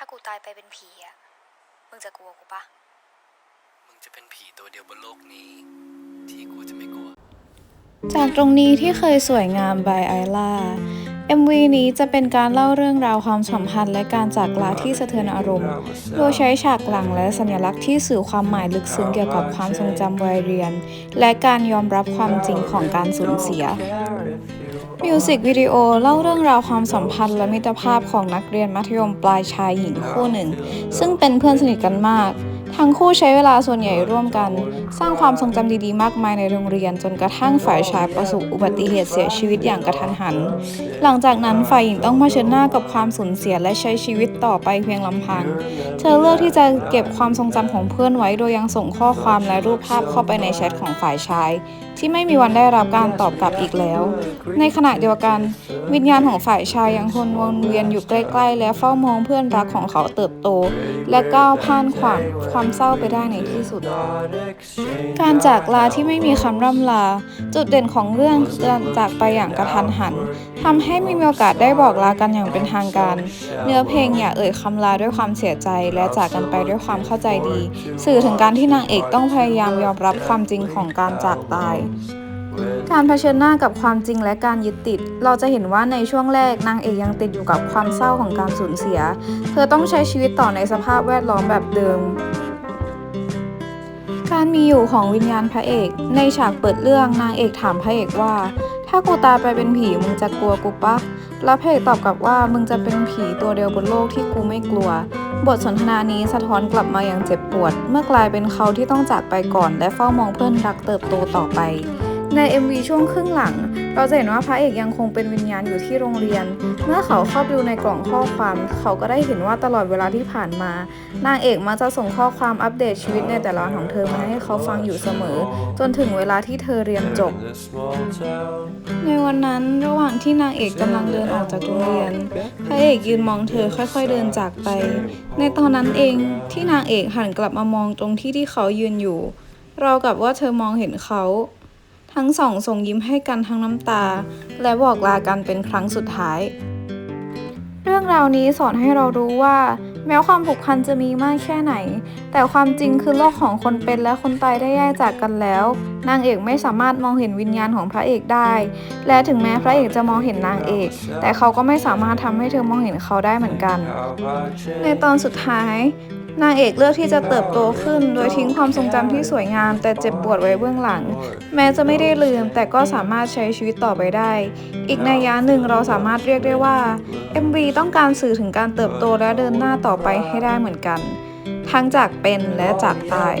ถ้ากูตายไปเป็นผีอะมึงจะกลัวกูปะมึงจะเป็นผีตัวเดียวบนโลกนี้ ที่กูจะไม่กลัว จากตรงนี้ที่เคยสวยงามบายไอล่า MV นี้จะเป็นการเล่าเรื่องราวความสัมพันธ์และการจากลาที่สะเทือนอารมณ์ โดยใช้ฉากหลังและสัญลักษณ์ที่สื่อความหมายลึกซึ้งเกี่ยวกับความทรงจำวัยเรียน และการยอมรับความจริงของการสูญเสีย มิวสิกวิดีโอเล่าเรื่องราวความสัมพันธ์และมิตรภาพของนักเรียนมัธยมปลายชายหญิงคู่หนึ่ง ซึ่งเป็นเพื่อนสนิทกันมาก ทั้งคู่ใช้เวลาส่วนใหญ่ร่วมกัน สร้างความทรงจำดีๆ มากมายในโรงเรียน จนกระทั่งฝ่ายชายประสบอุบัติเหตุเสียชีวิตอย่างกระทันหัน หลังจากนั้นฝ่ายหญิงต้องเผชิญหน้ากับความสูญเสียและใช้ชีวิตต่อไปเพียงลำพัง เธอเลือกที่จะเก็บความทรงจำของเพื่อนไว้โดยยังส่งข้อความและรูปภาพเข้าไปในแชทของฝ่ายชาย ที่ไม่มีวันได้รับการตอบกลับอีกแล้ว ในขณะเดียวกัน วิญญาณของฝ่ายชายยังคงวนเวียนอยู่ใกล้ ๆ และเฝ้ามองเพื่อนรักของเขาเติบโต และก้าวผ่านความความเศร้าไปได้ในที่สุด การจากลาที่ไม่มีคำร่ำลา จุดเด่นของเรื่องคือจากไปอย่างกระทันหันทำให้ไม่มีโอกาสได้บอกลากันอย่างเป็นทางการ เนื้อเพลงอย่าเอ่ยคำลาด้วยความเสียใจ และจากกันไปด้วยความเข้าใจดี สื่อถึงการที่นางเอกต้องพยายามยอมรับความจริงของการจากตายการเผชิญหน้ากับความจริงและการยึดติด เราจะเห็นว่าในช่วงแรกนางเอกยังติดอยู่กับความเศร้าของการสูญเสีย เธอต้องใช้ชีวิตต่อในสภาพแวดล้อมแบบเดิม การมีอยู่ของวิญญาณพระเอก ในฉากเปิดเรื่องนางเอกถามพระเอกว่า ถ้ากูตายไปเป็นผีมึงจะกลัวกูปะแล้วพระเอกตอบกลับว่ามึงจะเป็นผีตัวเดียวบนโลกที่กูไม่กลัว บทสนทนานี้สะท้อนกลับมาอย่างเจ็บปวด เมื่อกลายเป็นเขาที่ต้องจากไปก่อน และเฝ้ามองเพื่อนรักเติบโตต่อไป ใน MV ช่วงครึ่งหลัง เราจะเห็นว่าพระเอกยังคงเป็นวิญญาณอยู่ที่โรงเรียน เมื่อเขาเข้าไปดูในกล่องข้อความ เขาก็ได้เห็นว่าตลอดเวลาที่ผ่านมา นางเอกมักจะส่งข้อความอัปเดตชีวิตในแต่ละวันของเธอมาให้เขาฟังอยู่เสมอ จนถึงเวลาที่เธอเรียนจบ ในวันนั้นระหว่างที่นางเอกกำลังเดินออกจากโรงเรียน พระเอกยืนมองเธอค่อย ๆเดินจากไป ในตอนนั้นเองที่นางเอกหันกลับมามองตรงที่ที่เขายืนอยู่ เรากับว่าเธอมองเห็นเขา ทั้งสองส่งยิ้มให้กันทั้งน้ำตา และบอกลากันเป็นครั้งสุดท้าย เรื่องราวนี้สอนให้เรารู้ว่า แม้ความผูกพันจะมีมากแค่ไหน แต่ความจริงคือโลกของคนเป็นและคนตายได้แยกจากกันแล้ว นางเอกไม่สามารถมองเห็นวิญญาณของพระเอกได้ และถึงแม้พระเอกจะมองเห็นนางเอก แต่เขาก็ไม่สามารถทำให้เธอมองเห็นเขาได้เหมือนกัน ในตอนสุดท้าย นางเอกเลือกที่จะเติบโตขึ้น โดยทิ้งความทรงจำที่สวยงาม แต่เจ็บปวดไว้เบื้องหลัง แม้จะไม่ได้ลืม แต่ก็สามารถใช้ชีวิตต่อไปได้ อีกนัยยะหนึ่งเราสามารถเรียกได้ว่า MV ต้องการสื่อถึงการเติบโตและเดินหน้าต่อไปให้ได้เหมือนกัน ทั้งจากเป็นและจากตาย